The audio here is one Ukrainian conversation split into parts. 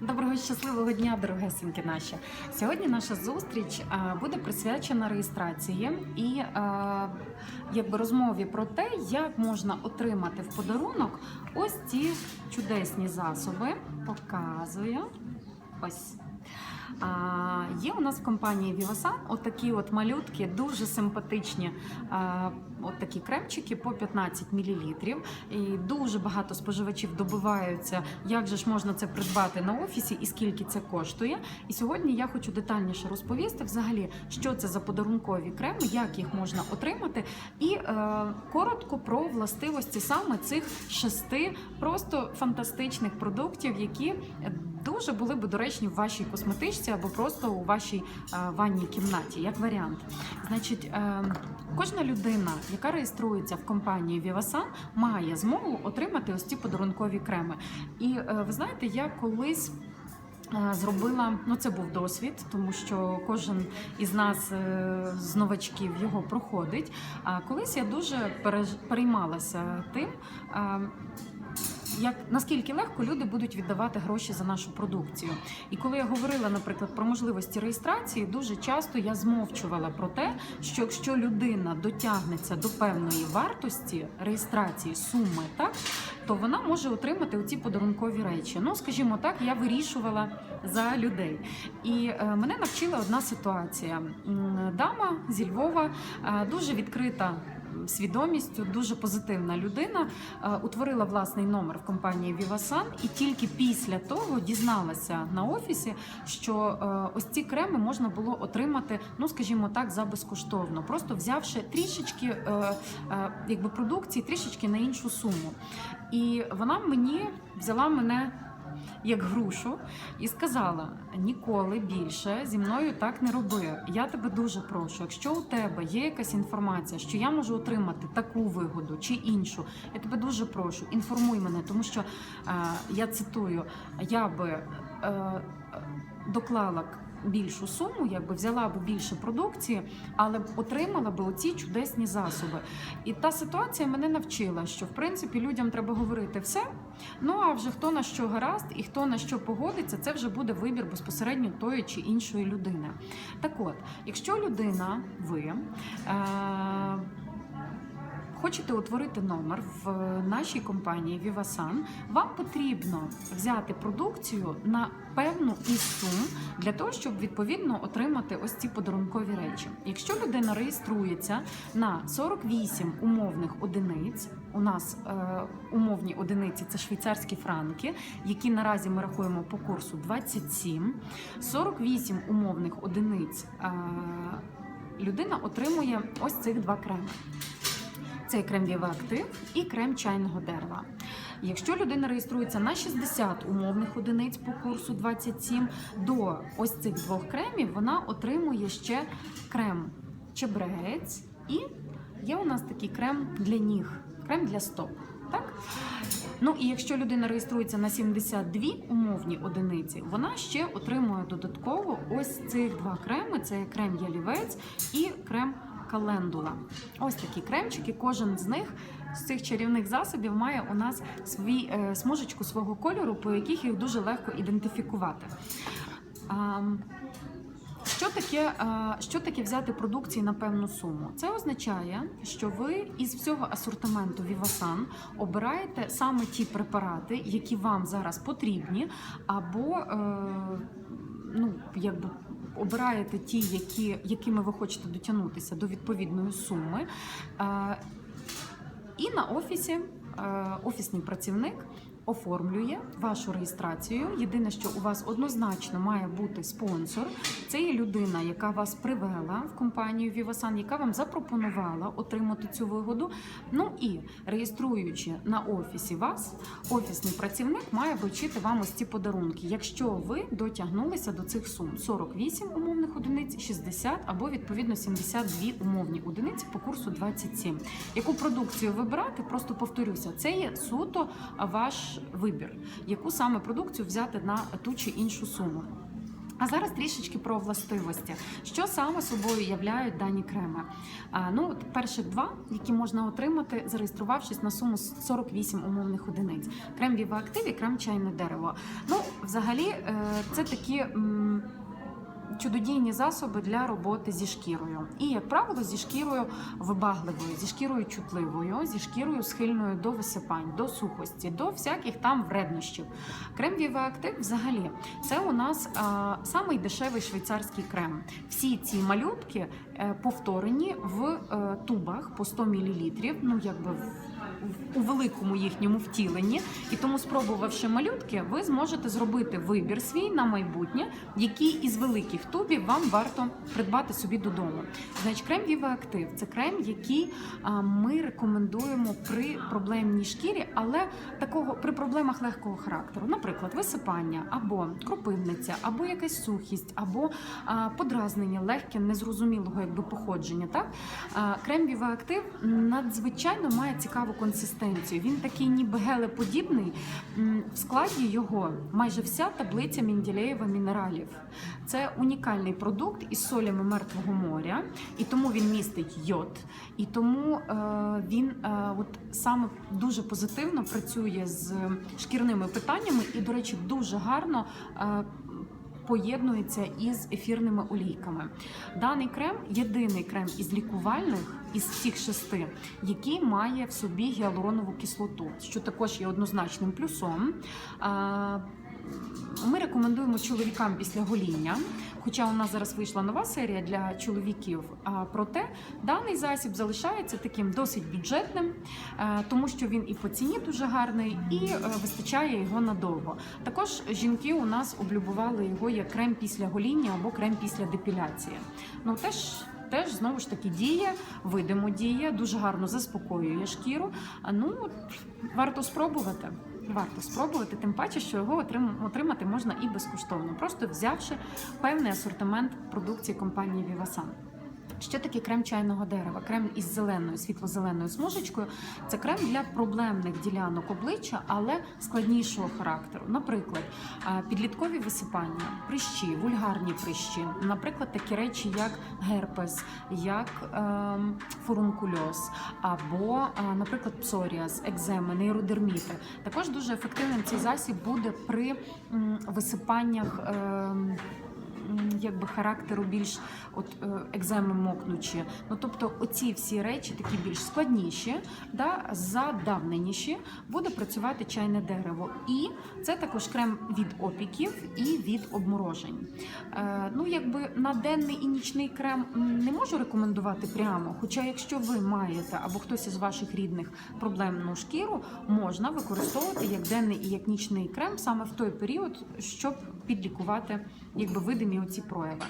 Доброго щасливого дня, дорогесеньки наші. Сьогодні наша зустріч буде присвячена реєстрації і якби розмові про те, як можна отримати в подарунок ось ці чудесні засоби. Показую. Ось. А, є у нас в компанії Vivasan отакі от малютки, дуже симпатичні. От такі кремчики по 15 мл. І дуже багато споживачів добиваються, як же ж можна це придбати на офісі і скільки це коштує. І сьогодні я хочу детальніше розповісти взагалі, що це за подарункові креми, як їх можна отримати, і е, коротко про властивості саме цих шести просто фантастичних продуктів, які дуже були би доречні в вашій косметичці або просто у вашій е, ванній кімнаті, як варіант. Значить, е, кожна людина, яка реєструється в компанії Vivasan, має змогу отримати ось ці подарункові креми. І е, ви знаєте, я колись. е, Зробила, ну це був досвід, тому що кожен із нас е, з новачків його проходить. А колись я дуже переймалася тим, як наскільки легко люди будуть віддавати гроші за нашу продукцію. І коли я говорила, наприклад, про можливості реєстрації, дуже часто я змовчувала про те, що якщо людина дотягнеться до певної вартості реєстрації суми, так то вона може отримати оці подарункові речі. Ну, скажімо так, я вирішувала за людей. І е, мене навчила одна ситуація. Дама зі Львова е, дуже відкрита свідомістю, дуже позитивна людина, е, утворила власний номер в компанії Vivasan і тільки після того дізналася на офісі, що е, ось ці креми можна було отримати, ну скажімо так, за безкоштовно, просто взявши трішечки е, якби продукції, трішечки на іншу суму. І вона мені взяла мене. Як грушу, і сказала: ніколи більше зі мною так не роби. Я тебе дуже прошу. Якщо у тебе є якась інформація, що я можу отримати таку вигоду чи іншу, я тебе дуже прошу, інформуй мене, тому що е, я цитую: я би е, доклала більшу суму, якби взяла б більше продукції, але отримала б оці чудесні засоби. І та ситуація мене навчила, що в принципі людям треба говорити все. Ну а вже хто на що гаразд і хто на що погодиться, це вже буде вибір безпосередньо тої чи іншої людини. Так от, якщо людина, ви. Е- Хочете утворити номер в нашій компанії Vivasan, вам потрібно взяти продукцію на певну із сум для того, щоб відповідно отримати ось ці подарункові речі. Якщо людина реєструється на 48 умовних одиниць, у нас е, умовні одиниці це швейцарські франки, які наразі ми рахуємо по курсу 27, 48 умовних одиниць. Е, людина отримує ось цих два креми. Це крем Active і крем чайного дерева. Якщо людина реєструється на 60 умовних одиниць по курсу 27, до ось цих двох кремів вона отримує ще крем чебрець і є у нас такий крем для ніг, крем для стоп. Так? Ну і якщо людина реєструється на 72 умовні одиниці, вона ще отримує додатково ось цих два креми: це крем ялівець і крем календула. Ось такі кремчики. Кожен з них з цих чарівних засобів має у нас свій е, смужечку свого кольору, по яких їх дуже легко ідентифікувати. А, що таке, е, що таке взяти продукції на певну суму? Це означає, що ви із всього асортименту Vivasan обираєте саме ті препарати, які вам зараз потрібні, або е, ну, якби обираєте ті, які, якими ви хочете дотягнутися до відповідної суми. Е, і на офісі офісний працівник оформлює вашу реєстрацію. Єдине, що у вас однозначно має бути спонсор. Це є людина, яка вас привела в компанію Vivasan, яка вам запропонувала отримати цю вигоду. Ну і реєструючи на офісі вас, офісний працівник має вручити вам ось ці подарунки, якщо ви дотягнулися до цих сум 48 умовних одиниць, 60 або відповідно 72 умовні одиниці по курсу 27. Яку продукцію вибирати? Просто повторюся, це є суто ваш вибір, яку саме продукцію взяти на ту чи іншу суму. А зараз трішечки про властивості. Що саме собою являють дані креми? А, ну, от перших два, які можна отримати, зареєструвавшись на суму 48 умовних одиниць. Крем Viva Active і крем чайне дерево. Ну, взагалі, е, це такі. Чудодійні засоби для роботи зі шкірою, і як правило, зі шкірою вибагливою, зі шкірою чутливою, зі шкірою схильною до висипань, до сухості, до всяких там вреднощів. Крем Viva взагалі це у нас а, самий дешевий швейцарський крем. Всі ці малютки е, повторені в е, тубах по 100 мл, ну якби в- у великому їхньому втіленні. І тому, спробувавши малютки, ви зможете зробити вибір свій на майбутнє, який із великих тубів вам варто придбати собі додому. Значить, крем Viva Active – це крем, який ми рекомендуємо при проблемній шкірі, але такого при проблемах легкого характеру, наприклад, висипання або кропивниця, або якась сухість, або подразнення легке, незрозумілого якби походження. Так крем Viva Active надзвичайно має цікаву консистенцію. Він такий, ніби гелеподібний. В складі його майже вся таблиця Менділеєва мінералів. Це унікальний продукт із солями мертвого моря, і тому він містить йод, і тому е, він е, от саме дуже позитивно працює з шкірними питаннями, і, до речі, дуже гарно. Е, Поєднується із ефірними олійками. Даний крем єдиний крем із лікувальних із всіх шести, який має в собі гіалуронову кислоту, що також є однозначним плюсом. Ми рекомендуємо чоловікам після гоління, хоча у нас зараз вийшла нова серія для чоловіків. Проте даний засіб залишається таким досить бюджетним, е, тому що він і по ціні дуже гарний, і е, вистачає його надовго. Також жінки у нас облюбували його як крем після гоління або крем після депіляції. Ну теж. Теж знову ж таки діє, видимо діє, дуже гарно заспокоює шкіру. А ну варто спробувати. Варто спробувати, тим паче, що його отрим- отримати можна і безкоштовно, просто взявши певний асортимент продукції компанії Vivasan. Що таке крем чайного дерева? Крем із зеленою, світло-зеленою смужечкою. Це крем для проблемних ділянок обличчя, але складнішого характеру. Наприклад, підліткові висипання, прищі, вульгарні прищі, наприклад, такі речі, як герпес, як ем, фурункульоз, або, наприклад, псоріаз, екземи, нейродерміти. Також дуже ефективним цей засіб буде при м, висипаннях. ем, Якби характеру більш от е, екземи мокнучі. Ну тобто, оці всі речі такі більш складніші, да, задавненіші, буде працювати чайне дерево. І це також крем від опіків і від обморожень. Е, ну, якби на денний і нічний крем не можу рекомендувати прямо. Хоча, якщо ви маєте або хтось із ваших рідних проблемну шкіру, можна використовувати як денний і як нічний крем саме в той період, щоб підлікувати якби видимі оці прояви.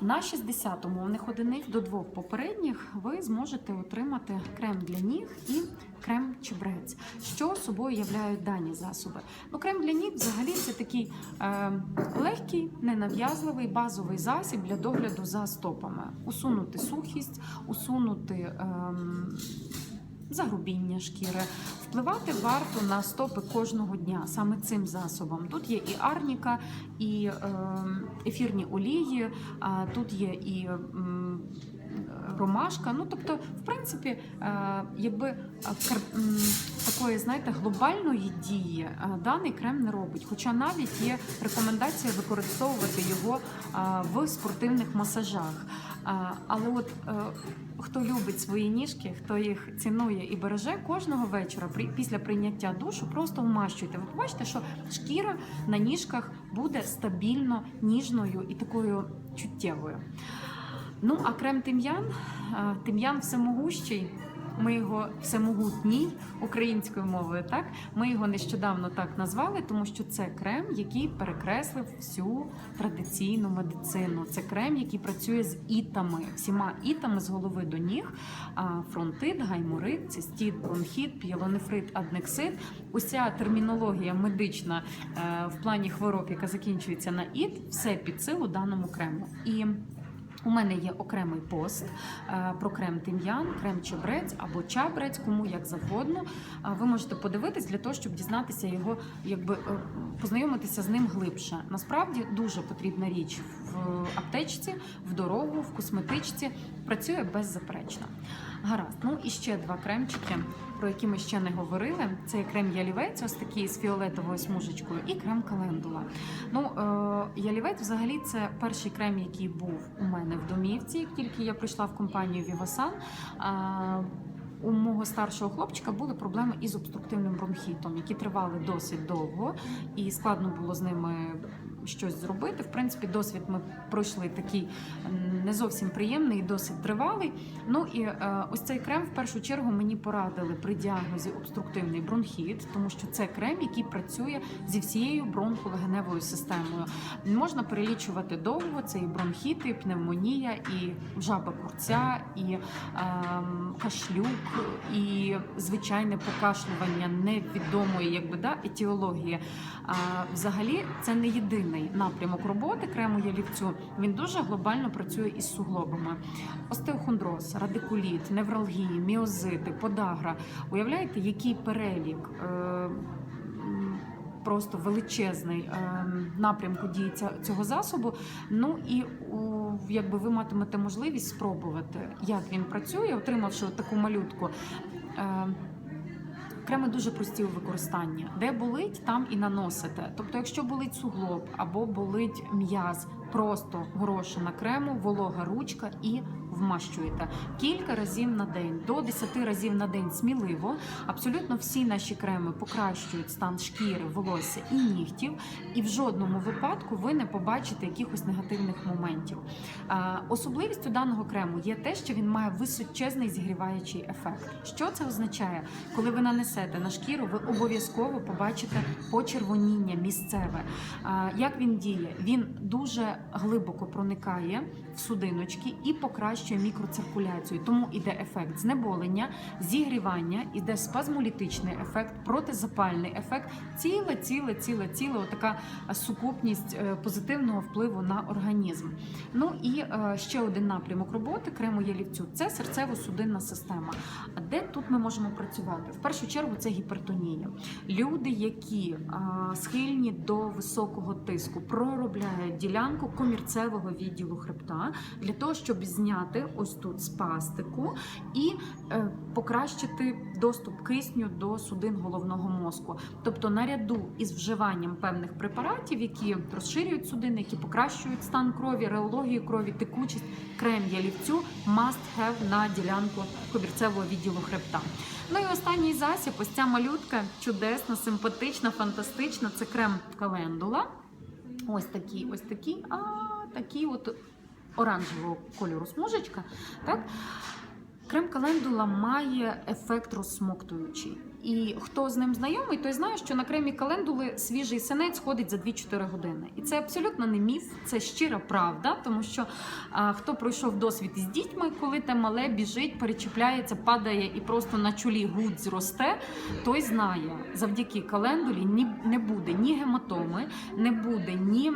На 60 умовних одиниць до двох попередніх ви зможете отримати крем для ніг і крем чебрець. Що собою являють дані засоби? Ну, крем для ніг взагалі це такий е, легкий, ненав'язливий базовий засіб для догляду за стопами. Усунути сухість, усунути. ем, Загрубіння шкіри впливати варто на стопи кожного дня саме цим засобом. Тут є і арніка, і е, ефірні олії, тут є і ромашка. Ну тобто, в принципі, е, якби е, такої, знаєте, глобальної дії е, даний крем не робить. Хоча навіть є рекомендація використовувати його в спортивних масажах. Але от е, хто любить свої ніжки, хто їх цінує і береже кожного вечора після прийняття душу, просто вмащуйте. Ви побачите, що шкіра на ніжках буде стабільно ніжною і такою чуттєвою. Ну, а крем тим'ян, е, тим'ян всемогущий. Ми його всемогутній українською мовою, так ми його нещодавно так назвали, тому що це крем, який перекреслив всю традиційну медицину. Це крем, який працює з ітами, всіма ітами з голови до ніг. Фронтит, гайморит, цистит, бронхіт, п'єлонефрит, аднексит. Уся термінологія медична е, в плані хвороб, яка закінчується на іт, все під силу даному крему. І У мене є окремий пост е, про крем тим'ян, крем чебрець або чабрець, кому як завгодно. Ви можете подивитись для того, щоб дізнатися його, якби е, познайомитися з ним глибше. Насправді дуже потрібна річ в аптечці, в дорогу, в косметичці. Працює беззаперечно. Гаразд. Ну і ще два кремчики, про які ми ще не говорили. Це крем ялівець, ось такий з фіолетовою смужечкою, і крем календула. Ну, е, ялівець взагалі це перший крем, який був у мене в домівці, як тільки я прийшла в компанію. Е, у мого старшого хлопчика були проблеми із обструктивним бронхітом, які тривали досить довго, і складно було з ними щось зробити. В принципі, досвід ми пройшли такий не зовсім приємний досить тривалий. Ну і е, ось цей крем в першу чергу мені порадили при діагнозі обструктивний бронхіт, тому що це крем, який працює зі всією бронхолегеневою системою. Можна перелічувати довго. Це і бронхіти, і пневмонія, і жаба курця, і ем, кашлюк, і звичайне покашлювання невідомої, якби да, етіології. А, взагалі, це не єдиний напрямок роботи крему ялівцю. Він дуже глобально працює із суглобами. Остеохондроз, радикуліт, невралгії, міозити, подагра. Уявляєте, який перелік? Е, Просто величезний е, напрямку дії цього засобу. Ну і у, якби ви матимете можливість спробувати, як він працює, отримавши от таку малютку. Е, Креми дуже прості у використанні. Де болить, там і наносите. Тобто, якщо болить суглоб або болить м'яз, просто горошина крему, волога ручка і вмащуєте кілька разів на день, до 10 разів на день сміливо. Абсолютно всі наші креми покращують стан шкіри, волосся і нігтів, і в жодному випадку ви не побачите якихось негативних моментів. Особливістю даного крему є те, що він має височезний зігріваючий ефект. Що це означає? Коли ви нанесете на шкіру, ви обов'язково побачите почервоніння місцеве. Як він діє? Він дуже глибоко проникає в судиночки і покращує мікроциркуляцію. Тому іде ефект знеболення, зігрівання, іде спазмолітичний ефект, протизапальний ефект, ціле, ціле, ціле, ціле, отака сукупність е, позитивного впливу на організм. Ну і е, ще один напрямок роботи крему ялівцю це серцево-судинна система. А де тут ми можемо працювати? В першу чергу це гіпертонія. Люди, які схильні до високого тиску, проробляють ділянку комірцевого відділу хребта для того, щоб зняти ось тут спастику і е, покращити доступ кисню до судин головного мозку. Тобто, наряду із вживанням певних препаратів, які розширюють судини, які покращують стан крові, реологію крові, текучість, крем ялівцю must have на ділянку комірцевого відділу хребта. Ну і останній засіб, ось ця малютка чудесна, симпатична, фантастична. Це крем календула. Ось такий, ось такий, а такий от оранжевого кольору смужечка. Так? Крем календула має ефект розсмоктуючий. І хто з ним знайомий, той знає, що на кремі календули свіжий синець ходить за 2-4 години. І це абсолютно не міф, це щира правда, тому що а, хто пройшов досвід із дітьми, коли те мале біжить, перечіпляється, падає і просто на чолі гудь зросте, той знає, завдяки календулі ні, не буде ні гематоми, не буде ні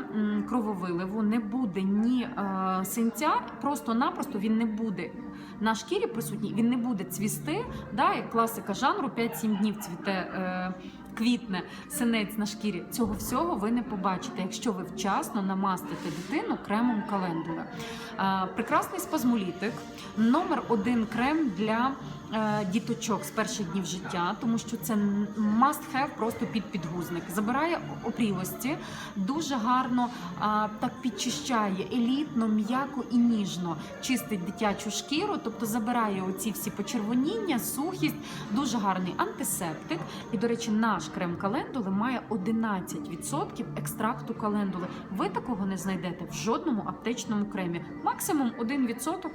крововиливу, не буде ні е, синця. Просто-напросто він не буде на шкірі присутній, він не буде цвісти, да, як класика жанру 5-7 днів цвіте. Квітне синець на шкірі. Цього всього ви не побачите, якщо ви вчасно намастите дитину кремом календули. Е, прекрасний спазмолітик, номер один крем для е, діточок з перших днів життя, тому що це must have просто під підгузник. Забирає опрілості, дуже гарно а, так підчищає елітно, м'яко і ніжно чистить дитячу шкіру, тобто забирає оці всі почервоніння, сухість, дуже гарний антисептик. І, до речі, наш крем календули має 11% екстракту календули. Ви такого не знайдете в жодному аптечному кремі. Максимум 1%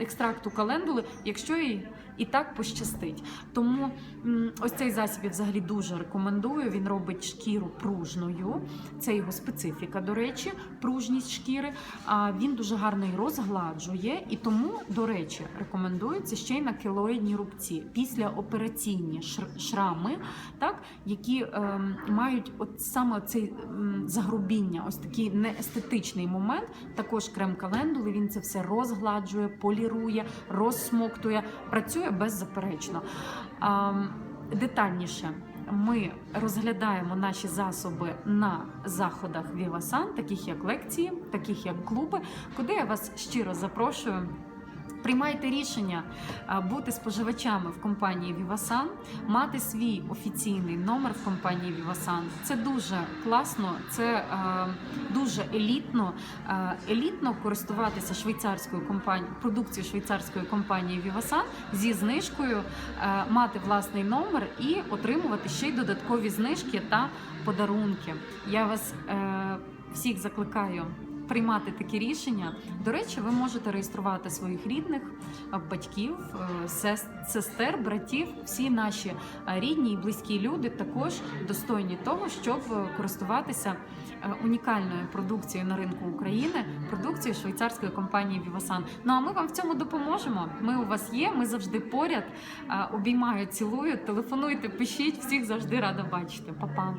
екстракту календули, якщо і і так пощастить. Тому ось цей засіб я взагалі дуже рекомендую. Він робить шкіру пружною. Це його специфіка, до речі, пружність шкіри. А він дуже гарно її розгладжує, і тому, до речі, рекомендується ще й на кілоїдні рубці післяопераційні шр- шрами, так, які ем, мають от саме цей загрубіння, ось такий неестетичний момент. Також крем календули. Він це все розгладжує, полірує, розсмоктує, працює беззаперечно. Детальніше. Ми розглядаємо наші засоби на заходах Vivasan, таких як лекції, таких як клуби, куди я вас щиро запрошую. Приймайте рішення бути споживачами в компанії Vivasan, мати свій офіційний номер в компанії Vivasan. Це дуже класно, це дуже елітно. Елітно користуватися швейцарською компанією, продукцією швейцарської компанії Vivasan зі знижкою, мати власний номер і отримувати ще й додаткові знижки та подарунки. Я вас е, всіх закликаю приймати такі рішення. До речі, ви можете реєструвати своїх рідних, е, батьків, е, сестер, братів. Всі наші е, рідні і близькі люди також достойні того, щоб користуватися унікальною продукцією на ринку України, продукцією швейцарської компанії Vivasan. Ну а ми вам в цьому допоможемо. Ми у вас є. Ми завжди поряд. Обіймаю, цілую. Телефонуйте, пишіть. Всіх завжди рада бачити. Па-па.